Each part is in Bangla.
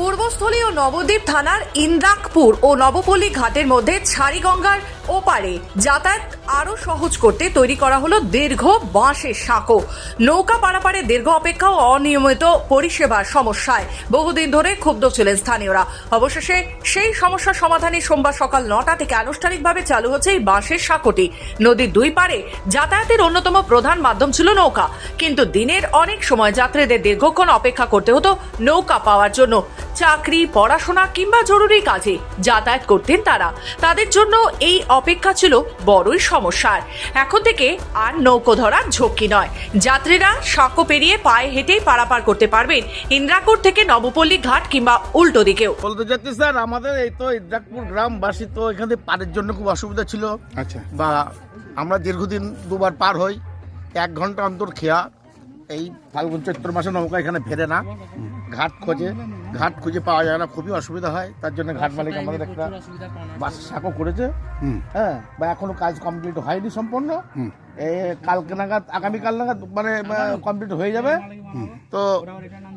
পূর্বস্থলী ও নবদ্বীপ থানার ইন্দ্রাকপুর ও নবপল্লী ঘাটের মধ্যে ছাড়িগঙ্গার ওপারে যাতায়াত আরও সহজ করতে তৈরি করা হলো দীর্ঘ বাঁশের সাঁকো। নৌকা পারাপারে দীর্ঘ অপেক্ষা ও অনিয়মিত পরিষেবার সমস্যায় বহুদিন ধরে ক্ষুব্ধ ছিলেন স্থানীয়রা। অবশেষে সেই সমস্যা সমাধানে সোমবার সকাল নটা থেকে আনুষ্ঠানিকভাবে চালু হচ্ছে এই বাঁশের সাঁকোটি। নদীর দুই পারে যাতায়াতের অন্যতম প্রধান মাধ্যম ছিল নৌকা। কিন্তু দিনের অনেক সময় যাত্রীদের দীর্ঘক্ষণ অপেক্ষা করতে হতো নৌকা পাওয়ার জন্য। চাকরি পড়াশোনা কিংবা জরুরি কাজে যাতায়াত করতেন তারা। তাদের জন্য এই অপেক্ষা ছিল বড়ই সমস্যার। এখন থেকে আর নৌকো ধরার ঝক্কি নয়। যাত্রীরা সাঁকো পেরিয়ে পায়ে হেঁটেই পারাপার করতে পারবেন। ইন্দ্রাকুর থেকে নবপল্লী ঘাট কিংবা উল্টো দিকেও। বলতে চাচ্ছি স্যার আমাদের এই তো ইন্দ্রাকপুর গ্রামবাসী তো এখানে পারের জন্য খুব অসুবিধা ছিল। আচ্ছা। বা আমরা দীর্ঘদিন দুবার পার হই এক ঘণ্টা অন্তর খেয়া। এই ফাল্গুন চৈত্র মাসে নৌকা এখানে ফেরে না। ঘাট খোঁজে ঘাট খুঁজে পাওয়া যায় না খুবই অসুবিধা হয়। তার জন্য ঘাট মালিক আমাদের একটা বাস সাঁকো করেছে। হ্যাঁ বা এখনও কাজ কমপ্লিট হয়নি সম্পূর্ণ। এ কালকে নাগাদ আগামীকাল নাগাদ মানে কমপ্লিট হয়ে যাবে। তো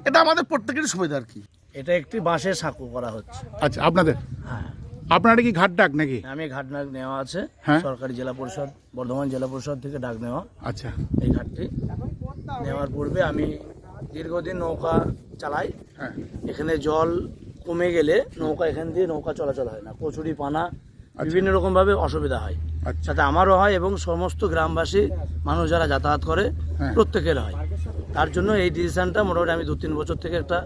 এটা আমাদের প্রত্যেকেরই সুবিধা আর কি। এটা একটি বাঁশের সাঁকো করা হচ্ছে। আচ্ছা আপনাদের? হ্যাঁ। আপনারা কি ঘাট ডাক নাকি? আমি ঘাট ডাক নেওয়া আছে। হ্যাঁ। সরকারি জেলা পরিষদ বর্ধমান জেলা পরিষদ থেকে ডাক নেওয়া। আচ্ছা। এই ঘাটটি। নেওয়ার পূর্বে আমি দীর্ঘদিন নৌকা চালাই। হ্যাঁ। এখানে জল কমে গেলে নৌকা এখান দিয়ে নৌকা চলাচল হয় না। কচুরি পানা বিভিন্ন রকম ভাবে অসুবিধা হয়। আচ্ছা। সাথে আমারও হয় এবং সমস্ত গ্রামবাসী মানুষ যারা যাতায়াত করে হ্যাঁ। প্রত্যেকের হয়। তার জন্য এই ডিসিশনটা মোটামুটি আমি দু তিন বছর থেকে একটা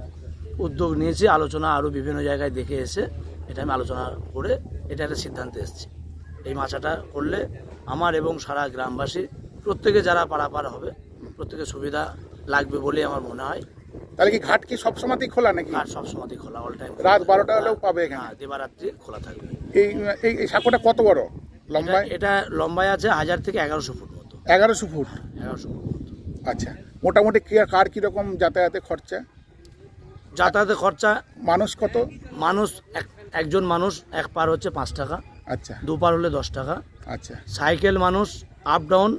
উদ্যোগ নিয়েছি আলোচনা আরও বিভিন্ন জায়গায় দেখে এসে এটা আমি আলোচনা করে এটা একটা সিদ্ধান্তে এসেছি। এই মাছাটা করলে আমার এবং সারা গ্রামবাসী প্রত্যেকে যারা পারাপার হবে প্রত্যেকের সুবিধা লাগবে বলে আমার মনে হয়। তাহলে কি ঘাট কি সবসময়তেই খোলা নাকি? আর সবসময় খোলা অল টাইম রাত বারোটা হলেও পাবে এখানে? হ্যাঁ দিবারাত্রি খোলা থাকবে। এই এই এই সাঁকোটা কত বড়? লম্বায়? এটা লম্বায় আছে হাজার থেকে এগারোশো ফুট মতো। এগারোশো ফুট? এগারোশো ফুট মতো। আচ্ছা মোটামুটি কি কার কীরকম যাতায়াতে খরচা? যাতায়াতের খরচা মানুষ কত? মানুষ এক একজন মানুষ এক পার হচ্ছে পাঁচ টাকা। আচ্ছা। দু পার হলে দশ টাকা। আচ্ছা। সাইকেল মানুষ আপ ডাউন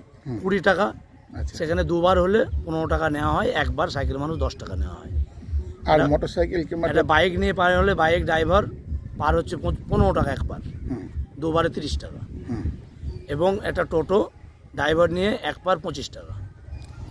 কুড়ি টাকা। সেখানে দুবার হলে পনেরো টাকা নেওয়া হয় একবার সাইকেল মানুষ দশ টাকা নেওয়া হয়। আর মোটর সাইকেল কিংবা একটা বাইক নিয়ে পার হলে বাইক ড্রাইভার পার হচ্ছে পনেরো টাকা একবার। দুবারে তিরিশ টাকা। এবং একটা টোটো ড্রাইভার নিয়ে একবার পঁচিশ টাকা।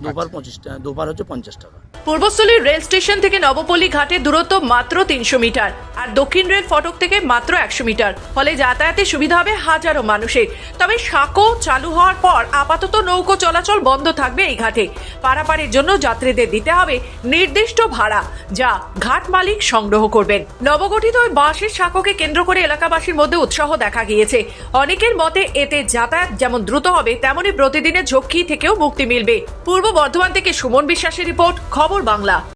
দুবার পঁচিশ টাকা দুবার হচ্ছে পঞ্চাশ টাকা। পূর্বস্থলী রেল স্টেশন থেকে নবপল্লী ঘাটের দূরত্ব মাত্র তিনশো মিটার আর দক্ষিণ রেল ফটক থেকে মাত্র একশো মিটার। ফলে যাতায়াতের সুবিধা হবে হাজারো মানুষের। তবে সাঁকো চালু হওয়ার পর আপাতত নৌকো চলাচল বন্ধ থাকবে এই ঘাটে। পারাপারের জন্য যাত্রীদের দিতে হবে নির্দিষ্ট ভাড়া, যা ঘাট মালিক সংগ্রহ করবেন। নবগঠিত ওই বাঁশের সাঁকোকে কেন্দ্র করে এলাকাবাসীর মধ্যে উৎসাহ দেখা গিয়েছে। অনেকের মতে এতে যাতায়াত যেমন দ্রুত হবে, তেমনি প্রতিদিনের ঝক্কি থেকেও মুক্তি মিলবে। পূর্ব বর্ধমান থেকে সুমন বিশ্বাসের রিপোর্ট খবর বাংলা।